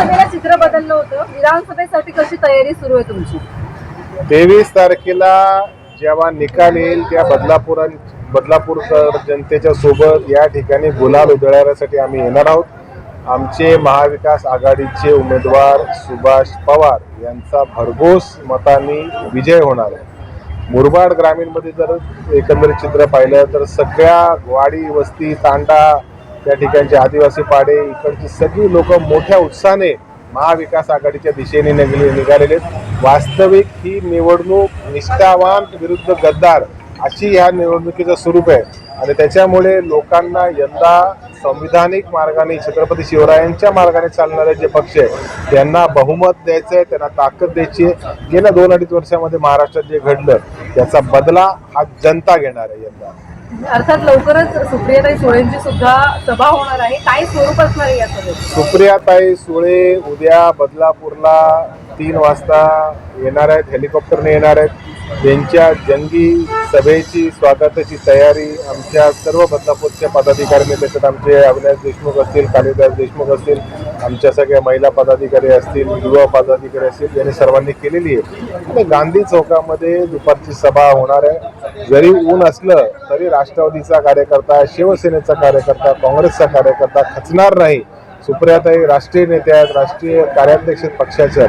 विधानसभेला चित्र बदललं होतं. विधानसभेसाठी कशी तयारी सुरू आहे तुमची? तेवीस तारखेला जेव्हा निकाल येईल त्या बदलापूर बदलापूरकर जनतेच्या सोबत या ठिकाणी गुलाल उधळण्यासाठी आम्ही येणार आहोत. आमचे महाविकास आघाडीचे उमेदवार सुभाष पवार यांचा भरघोस मतांनी विजय होणार आहे. मुरबाड ग्रामीणमध्ये जर एकंदरीत चित्र पाहिलं तर सगळ्या वाडी वस्ती तांडा त्या ठिकाणचे आदिवासी पाडे इकडची सगळी लोक मोठ्या उत्साहाने महाविकास आघाडीच्या दिशेने निघाले निघालेले आहेत. वास्तविक ही निवडणूक निष्ठावान विरुद्ध गद्दार अशी ह्या निवडणुकीचं स्वरूप आहे. आणि त्याच्यामुळे लोकांना यंदा संविधानिक मार्गाने छत्रपती शिवरायांच्या मार्गाने चालणारे जे पक्ष आहे त्यांना बहुमत द्यायचं आहे त्यांना ताकद द्यायची आहे. गेल्या दोन अडीच वर्षामध्ये महाराष्ट्रात जे घडलं त्याचा बदला हा जनता घेणार आहे यंदा. अर्थात लवकरच सुप्रियाताई सुळेंची सुद्धा सभा होणार आहे. काय स्वरूप असणार आहे या सभेत सुप्रियाताई सुळे उद्या बदलापूरला तीन वाजता येणार आहेत हेलिकॉप्टरने येणार आहेत. त्यांच्या जंगी सभेची स्वागताची तयारी आमच्या सर्व बदलापूरच्या पदाधिकाऱ्यांनी त्याच्यात आमचे अविनाश देशमुख असतील कालिदास देशमुख असतील आमच्या सगळ्या महिला पदाधिकारी असतील युवा पदाधिकारी असतील यांनी सर्वांनी केलेली आहे. आणि गांधी चौकामध्ये दुपारची सभा होणार आहे. जरी ऊन असलं तरी राष्ट्रवादीचा कार्यकर्ता शिवसेनेचा कार्यकर्ता काँग्रेसचा कार्यकर्ता खचणार नाही. सुप्रियाताई राष्ट्रीय नेत्या आहेत राष्ट्रीय कार्याध्यक्ष पक्षाच्या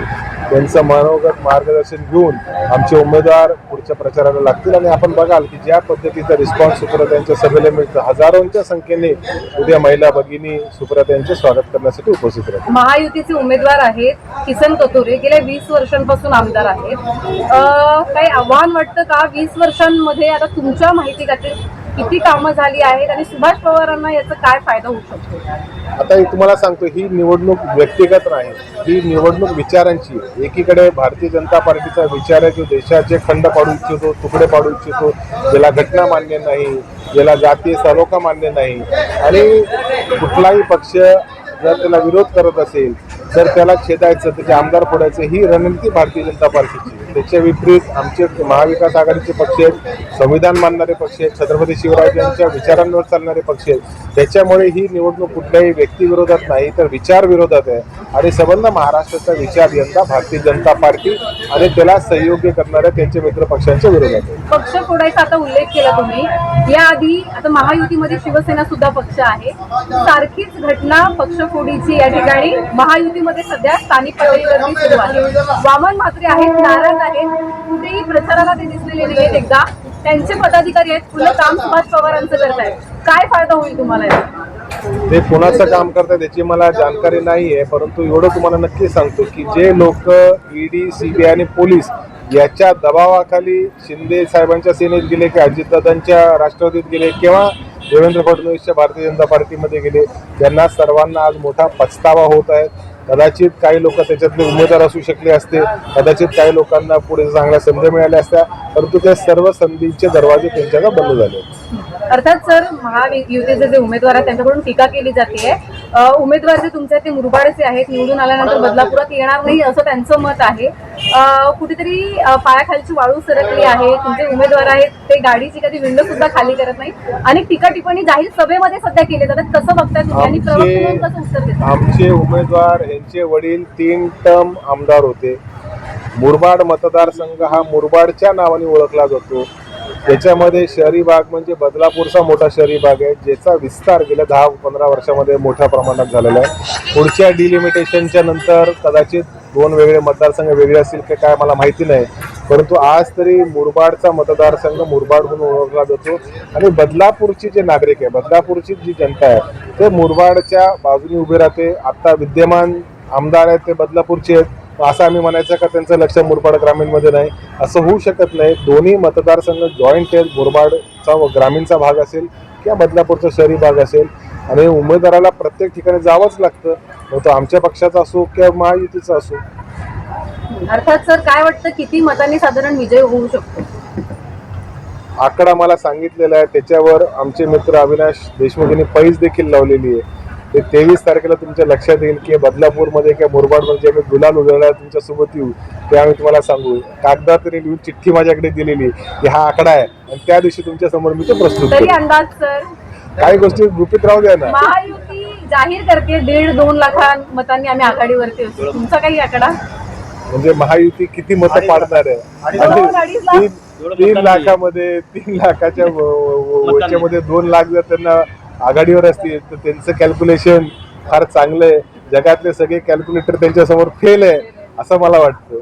त्यांचं मनोगत मार्गदर्शन घेऊन आमचे उमेदवार पुढच्या प्रचाराला लागतील. आणि आपण बघाल की ज्या पद्धतीचा रिस्पॉन्स सुप्रियाताईंच्या सभेला मिळतं हजारोंच्या संख्येने उद्या महिला भगिनी सुप्रियाताईंचे स्वागत करण्यासाठी उपस्थित राहतील. महायुतीचे उमेदवार आहेत किसन कथोरे गेल्या वीस वर्षांपासून आमदार आहेत. काही आव्हान वाटतं का? वीस वर्षांमध्ये आता तुमच्या माहिती खातीर किती कामं झाली आहेत आणि सुभाष पवारांना याचा काय फायदा होऊ शकतो? आता हे तुम्हाला सांगतो ही निवडणूक व्यक्तिगत नाही. ही निवडणूक विचारांची एकीकडे भारतीय जनता पार्टीचा विचार आहे जो देशाचे खंड पाडू इच्छितो तुकडे पाडू इच्छितो ज्याला घटना मान्य नाही ज्याला जातीय सलोखा मान्य नाही. आणि कुठलाही पक्ष जर त्याला विरोध करत असेल तर त्याला छेदायचं त्याचे आमदार फोडायचं ही रणनीती भारतीय जनता पार्टीची त्याच्या विपरीत आमचे महाविकास आघाडीचे पक्ष आहेत संविधान मानणारे पक्ष आहेत छत्रपती शिवराज यांच्या विचारांवर चालणारे पक्ष आहेत. त्याच्यामुळे ही निवडणूक कुठल्याही व्यक्तिविरोधात नाही तर विचार विरोधात आहे. आणि संबंध महाराष्ट्राचा विचार यंदा भारतीय जनता पार्टी आणि त्याला सहयोग्य करणाऱ्या त्यांच्या मित्र पक्षांच्या विरोधात आहे. पक्ष सोडायचा आता उल्लेख केला तुम्ही? याआधी आता महायुतीमध्ये शिवसेना सुद्धा पक्ष आहे. सारखीच घटना पक्षफोडीची या ठिकाणी. महायुतीमध्ये सध्या स्थानिक पातळीवरती सुरू आहे. वामन म्हात्रे आहेत नाराज आहेत. कुठेही प्रचाराला ते दिसलेले नाही आहेत एकदा. त्यांचे पदाधिकारी आहेत. पुढे काम सुभाष पवारांचं करतायत. काय फायदा होईल तुम्हाला याचा? ते कोणाचं काम करतात याची मला जाणकारी नाही आहे परंतु एवढं तुम्हाला नक्की सांगतो की जे लोक ईडी सीबीआय आणि पोलीस याच्या दबावाखाली शिंदे साहेबांच्या सेनेत गेले की अजितदादांच्या राष्ट्रवादीत गेले किंवा देवेंद्र फडणवीसच्या भारतीय जनता पार्टीमध्ये गेले त्यांना सर्वांना आज मोठा पछतावा होत आहे. कदाचित काही लोक त्याच्यातले उमेदवार असू शकले असते कदाचित काही लोकांना पुढे चांगल्या संधी मिळाल्या असत्या परंतु त्या सर्व संधीचे दरवाजे त्यांच्याकडे बंद झाले अर्थात सर महायुतीचे जे उमेदवार आहेत त्यांच्याकडून टीका केली जाते. उमेदवार जे तुमचे ते मुरबाडचे आहेत निवडून आल्यानंतर बदलापुरात येणार नाही असं त्यांचं मत आहे. कुठेतरी पायाखालची वाळू सरकली आहे तुमचे उमेदवार आहेत ते गाडीची कधी विंडो सुद्धा खाली करत नाही अनेक टीका टिप्पणी जाहीर सभेमध्ये सध्या केले जातात. कसं बघताय तुम्ही? आणि प्रवक्ते म्हणून कसं उत्तर देतात आमचे उमेदवार यांचे वडील तीन टर्म आमदार होते. मुरबाड मतदारसंघ हा मुरबाडच्या नावाने ओळखला जातो. त्याच्यामध्ये शहरी भाग म्हणजे बदलापूरचा मोठा शहरी भाग आहे ज्याचा विस्तार गेल्या दहा पंधरा वर्षामध्ये मोठ्या प्रमाणात झालेला आहे. पुढच्या डिलिमिटेशनच्या नंतर कदाचित दोन वेगळे मतदारसंघ वेगळे असतील की काय मला माहिती नाही. परंतु आज तरी मुरबाडचा मतदारसंघ मुरबाड म्हणून ओळखला जातो. आणि बदलापूरची जे नागरिक आहे बदलापूरची जी जनता आहे ते मुरबाडच्या बाजूने उभे राहते. आता विद्यमान आमदार आहेत ते बदलापूरचे आहेत. असं आम्ही म्हणायचं का त्यांचं लक्ष मुरबाड ग्रामीणमध्ये नाही. असं होऊ शकत नाही. दोन्ही मतदारसंघ जॉईंट आहेत. मुरबाडचा व ग्रामीणचा भाग असेल किंवा बदलापूरचा शहरी भाग असेल. आणि उमेदवाराला प्रत्येक ठिकाणी जावंच लागतं. मग तो आमच्या पक्षाचा असो किंवा महायुतीचा असो. अर्थात सर काय वाटतं किती मतांनी साधारण विजय होऊ शकतो? आकडा मला सांगितलेला आहे. त्याच्यावर आमचे मित्र अविनाश देशमुख यांनी पैज देखील लावलेली आहे. ते तेवीस तारखेला तुमच्या लक्षात येईल की बदलापूरमध्ये किंवा मुरबाडमध्ये आम्ही गुलाल उधळला तुमच्यासोबत येऊ ते आम्ही तुम्हाला सांगू. कागदात तरी लिहून चिठ्ठी माझ्याकडे दिलेली की हा आकडा आहे. आणि त्या दिवशी तुमच्यासमोर मी तो प्रस्तुत तरी करू. अंदाज सर. काही गोष्टी गुपित राहू द्या ना. महायुती जाहीर करते. दीड दोन लाखा मतांनी आम्ही आघाडीवरती असतो. तुमचा काही आकडा? म्हणजे महायुती किती मतं पाडणार आहे? तीन- लाखामध्ये तीन लाखाच्या दोन लाख जर त्यांना आघाडीवर असतील तर त्यांचं कॅल्क्युलेशन फार चांगलं आहे. जगातले सगळे कॅल्क्युलेटर त्यांच्यासमोर फेल आहे असं मला वाटतं.